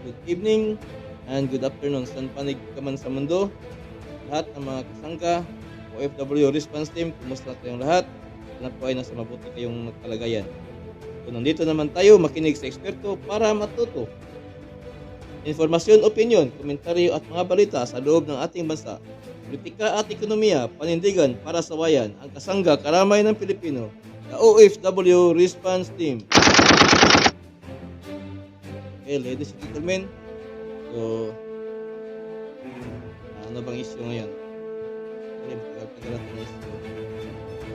Good evening and good afternoon. San panig ka man sa mundo. Lahat ng mga kasangka, OFW response team, kumusta tayong lahat? Sana po ay nasa mabuti kayong kalagayan. So, nandito naman tayo makinig sa eksperto para matuto. Informasyon, opinion, komentaryo at mga balita sa loob ng ating bansa. Politika at ekonomiya, panindigan para sa bayan, ang kasangga karamay ng Pilipino, the OFW Response Team. Okay, ladies and gentlemen, so, ano bang issue ngayon? Actually, matagal-tagal natin na issue.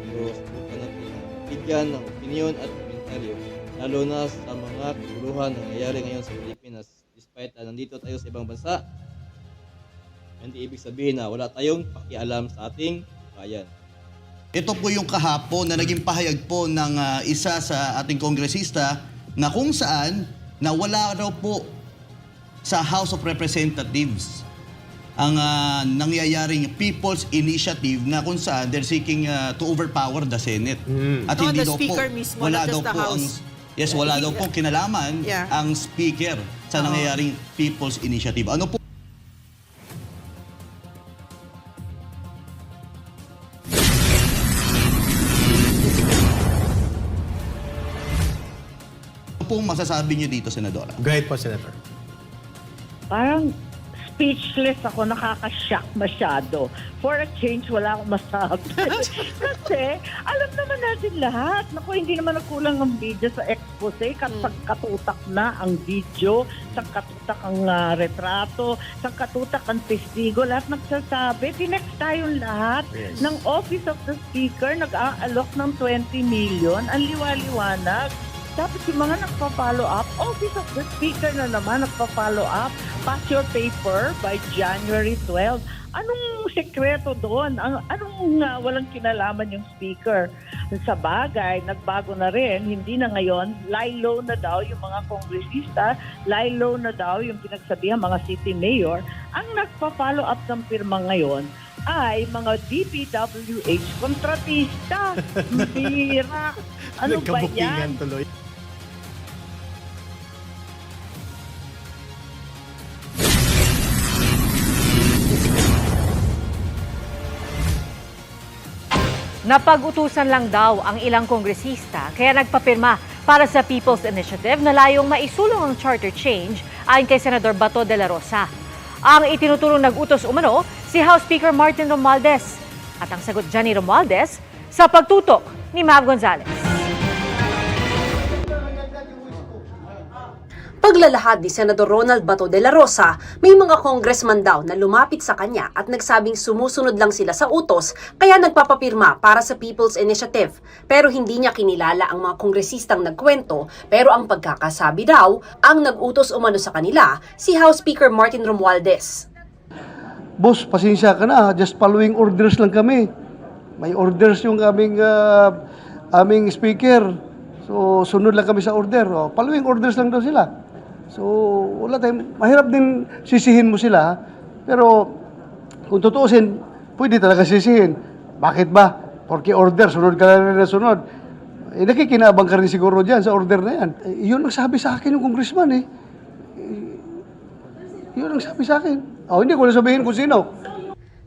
So, subukan natin na bigyan ng opinion at komentaryo, lalo na sa mga kaguluhan na nangyayari ngayon sa Pilipinas. Despite na nandito tayo sa ibang bansa, hindi ibig sabihin na wala tayong pakialam sa ating bayan. Ito po yung kahapon na naging pahayag po ng ah, isa sa ating kongresista na kung saan na wala raw po sa House of Representatives ang ah, nangyayaring People's Initiative na kung saan they're seeking ah, to overpower the Senate. At No, hindi daw po, mismo, wala daw po ang. Yes, wala daw po kinalaman Yeah. ang speaker sa nangyayaring People's Initiative. Ano po pong masasabi niyo dito, Senadora? Go ahead po, Senator. parang speechless ako, nakaka-shock masyado. For a change, wala akong masabi. Kasi, alam naman natin lahat. Naku, hindi naman nagkulang ang video sa expose. Kat katutak na ang video, sa katutak ang ah, retrato, sa katutak ang testigo. Lahat nagsasabi. Tinext tayong lahat Yes. ng Office of the Speaker, nag-aalok ng 20 million. Ang liwa-liwanag. Tapos yung mga nagpa-follow up, Office of the Speaker na naman nagpa-follow up, pass your paper by January 12. Anong sekreto doon? Ang, anong uh, walang kinalaman yung speaker? Sa bagay, nagbago na rin. Hindi na ngayon, lie low na daw yung mga kongresista, lie low na daw yung pinagsabihan mga city mayor. Ang nagpa-follow up ng pirma ngayon ay mga DPWH kontratista. Bira. Ano ba yan? tuloy. Napag-utusan lang daw ang ilang kongresista kaya nagpapirma para sa People's Initiative na layong maisulong ang charter change ayon kay Senador Bato de la Rosa. Ang itinuturong nag-utos umano si House Speaker Martin Romualdez. At ang sagot dyan ni Romualdez sa pagtutok ni Mav Gonzalez. Paglalahad ni Senador Ronald Bato de la Rosa, may mga congressman daw na lumapit sa kanya at nagsabing sumusunod lang sila sa utos kaya nagpapapirma para sa People's Initiative. Pero hindi niya kinilala ang mga kongresistang nagkwento pero ang pagkakasabi daw, ang nag-utos umano sa kanila si House Speaker Martin Romualdez. Boss, pasensya ka na. Just following orders lang kami. May orders yung aming, ah, aming speaker. So, sunod lang kami sa order. Oh, following orders lang daw sila. So, wala tayong, mahirap din sisihin mo sila. Pero, kung tutuusin, pwede talaga sisihin. Bakit ba? Porque order, sunod ka na na sunod. Eh, nakikinabang ka rin siguro dyan sa order na yan. Eh, yun ang sabi sa akin ng congressman eh. Yun ang sabi sa akin. Oh, hindi ko na sabihin kung sino.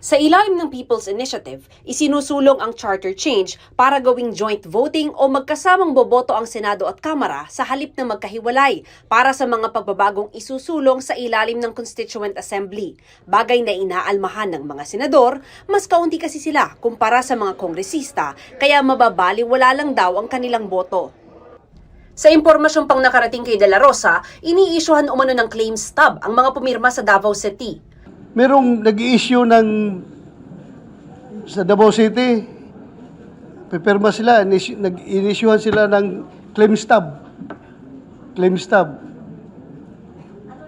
Sa ilalim ng People's Initiative, isinusulong ang charter change para gawing joint voting o magkasamang boboto ang Senado at Kamara sa halip na magkahiwalay para sa mga pagbabagong isusulong sa ilalim ng Constituent Assembly. Bagay na inaalmahan ng mga senador, mas kaunti kasi sila kumpara sa mga kongresista, kaya mababaliwala lang daw ang kanilang boto. Sa impormasyong pang nakarating kay De La Rosa, iniisyuhan umano ng claim stub ang mga pumirma sa Davao City. Merong nag-issue ng sa Davao City. Pipirma sila, inis- nag-inisyuhan sila ng claim stub. Claim stub.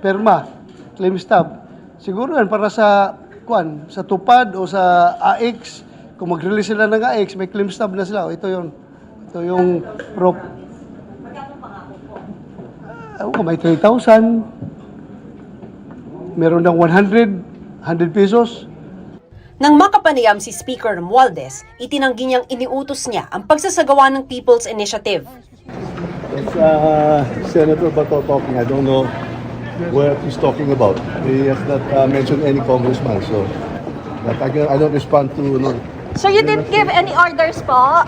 Perma, claim stub. Siguro yan para sa kwan, sa tupad o sa AX. Kung mag-release sila ng AX, may claim stub na sila. O, ito yung ito yung prop. Ewan ko, may 3,000. Meron ng 100, 100 pesos. Nang makapanayam si Speaker Romualdez, itinanggi niyang iniutos niya ang pagsasagawa ng People's Initiative. It's uh, Senator Bato talking. I don't know what he's talking about. He has not uh, mentioned any congressman, so that I, can, I don't respond to. No. So you didn't give any orders po?